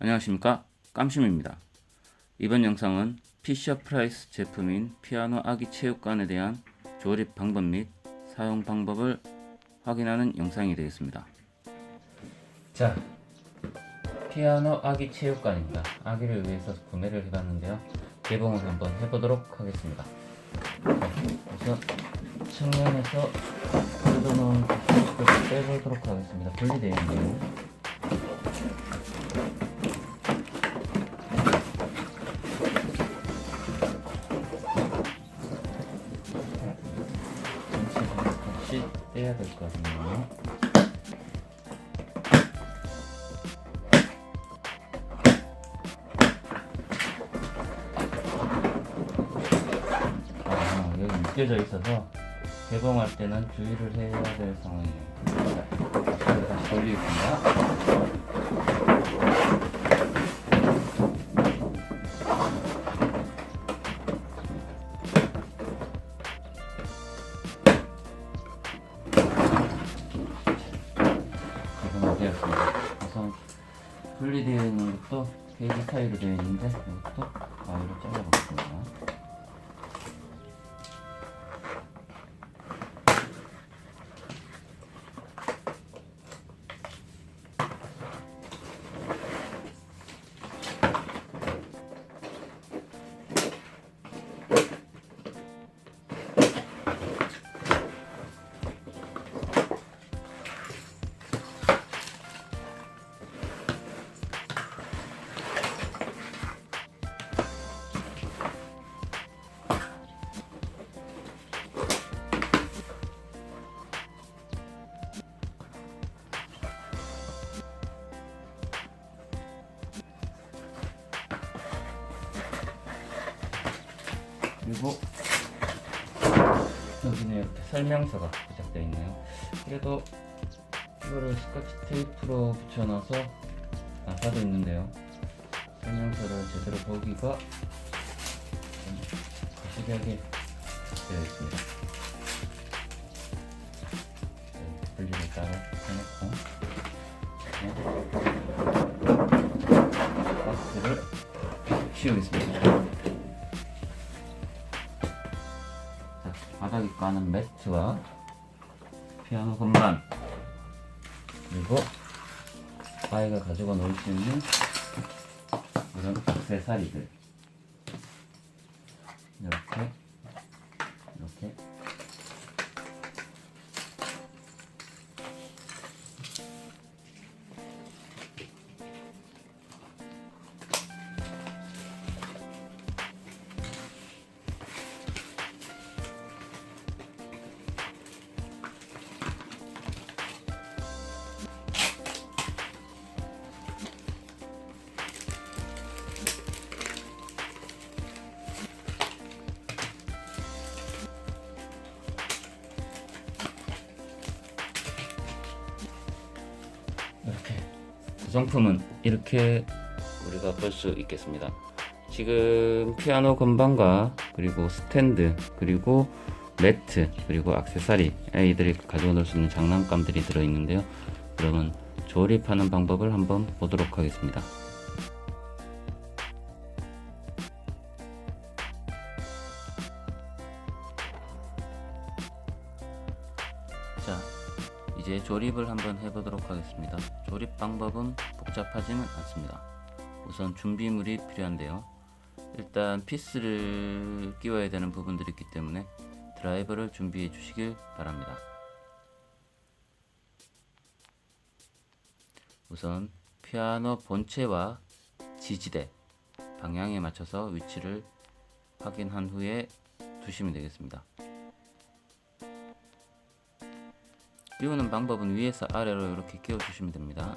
안녕하십니까 깜심입니다. 이번 영상은 피셔 프라이스 제품인 피아노 아기 체육관에 대한 조립 방법 및 사용 방법을 확인하는 영상이 되겠습니다. 자, 피아노 아기 체육관입니다. 아기를 위해서 구매를 해봤는데요. 개봉을 한번 해보도록 하겠습니다. 자, 우선 측면에서 뜯어놓은 플라스틱을 빼보도록 하겠습니다. 분리되어 있네요. 묶여져 있어서 개봉할 때는 주의를 해야 될 상황이네요. 자, 다시 돌리겠습니다. 분리되어 있는 것도 케이지 타일로 되어 있는데 이것도 가위로 잘라보겠습니다. 그리고 여기는 이렇게 설명서가 부착되어 있네요. 그래도 이거를 스카치 테이프로 붙여놔서 나사도 있는데요. 설명서를 제대로 보기가 좀 거시기하게 되어 있습니다. 네, 분리를 따로 해놓고 박스를 씌우겠습니다. 자, 바닥에 까는 매트와 피아노 건반 그리고 아이가 가지고 놀 수 있는 이런 액세서리들 구성품은 이렇게 우리가 볼 수 있겠습니다. 지금 피아노 건반과 그리고 스탠드 그리고 매트 그리고 액세서리 아이들이 가지고 놀 수 있는 장난감들이 들어 있는데요. 그러면 조립하는 방법을 한번 보도록 하겠습니다. 이제 조립을 한번 해보도록 하겠습니다. 조립 방법은 복잡하지는 않습니다. 우선 준비물이 필요한데요. 일단 피스를 끼워야 되는 부분들이 있기 때문에 드라이버를 준비해 주시길 바랍니다. 우선 피아노 본체와 지지대 방향에 맞춰서 위치를 확인한 후에 두시면 되겠습니다. 끼우는 방법은 위에서 아래로 이렇게 끼워 주시면 됩니다.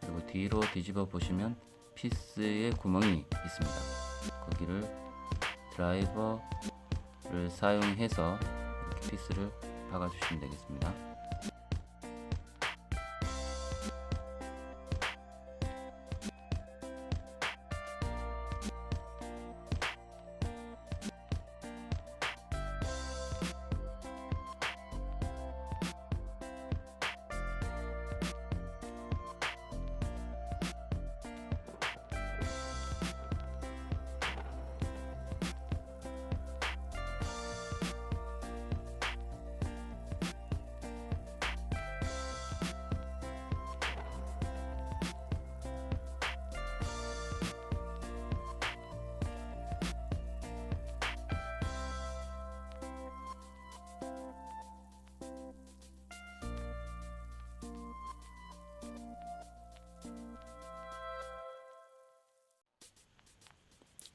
그리고 뒤로 뒤집어 보시면 피스에 구멍이 있습니다. 거기를 드라이버를 사용해서 피스를 박아 주시면 되겠습니다.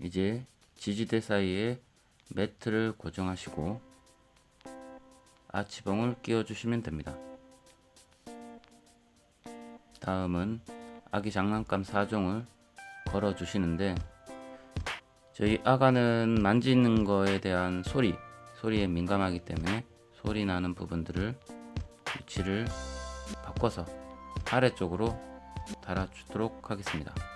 이제 지지대 사이에 매트를 고정하시고 아치봉을 끼워 주시면 됩니다. 다음은 아기 장난감 4종을 걸어 주시는데 저희 아가는 만지는 거에 대한 소리, 소리에 민감하기 때문에 소리 나는 부분들을 위치를 바꿔서 아래쪽으로 달아주도록 하겠습니다.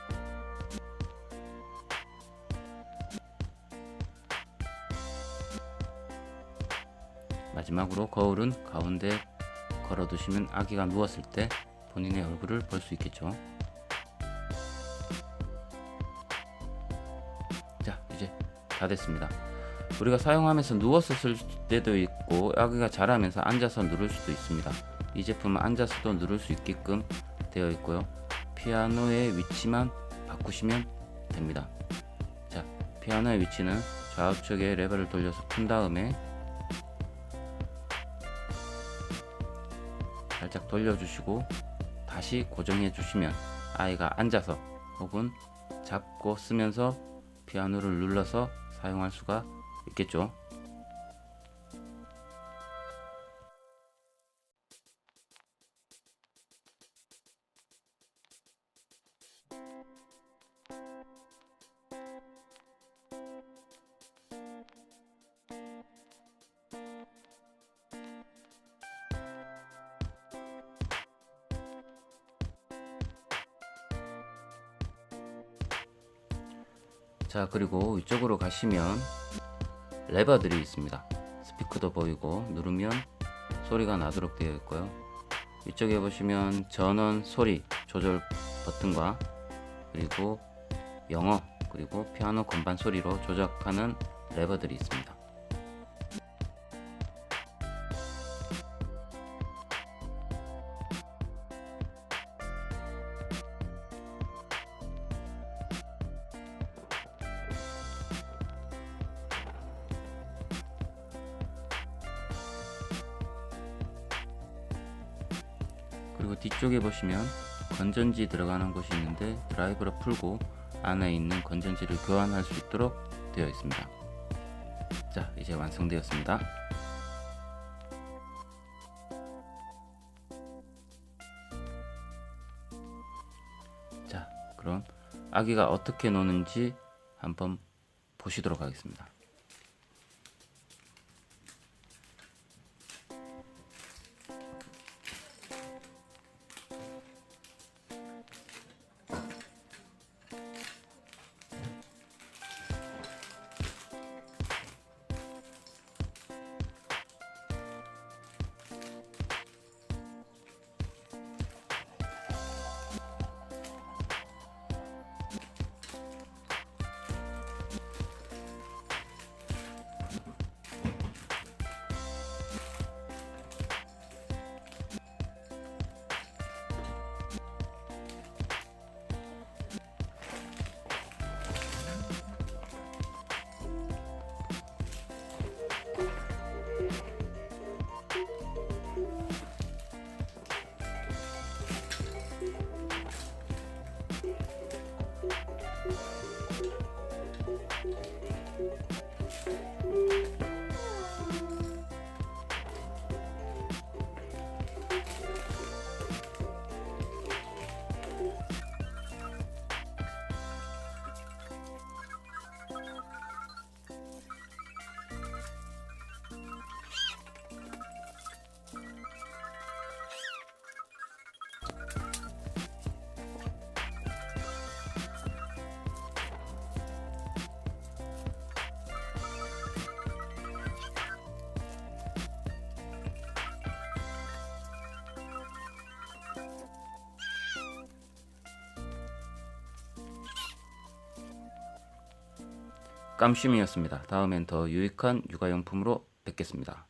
마지막으로 거울은 가운데 걸어두시면 아기가 누웠을 때 본인의 얼굴을 볼 수 있겠죠. 자, 이제 다 됐습니다. 우리가 사용하면서 쓸 때도 있고 아기가 자라면서 앉아서 누를 수도 있습니다. 이 제품은 앉아서도 누를 수 있게끔 되어 있고요. 피아노의 위치만 바꾸시면 됩니다. 자, 피아노의 위치는 좌우측에 레버를 돌려서 푼 다음에 살짝 돌려주시고 다시 고정해 주시면 아이가 앉아서 혹은 잡고 쓰면서 피아노를 눌러서 사용할 수가 있겠죠. 자 그리고 이쪽으로 가시면 레버들이 있습니다. 스피커도 보이고 누르면 소리가 나도록 되어 있고요. 이쪽에 보시면 전원 소리 조절 버튼과 그리고 영어 그리고 피아노 건반 소리로 조작하는 레버들이 있습니다 그리고 뒤쪽에 보시면 건전지 들어가는 곳이 있는데 드라이브로 풀고 안에 있는 건전지를 교환할 수 있도록 되어 있습니다. 자, 이제 완성되었습니다. 자, 그럼 아기가 어떻게 노는지 한번 보시도록 하겠습니다. 깜심이었습니다. 다음엔 더 유익한 육아용품으로 뵙겠습니다.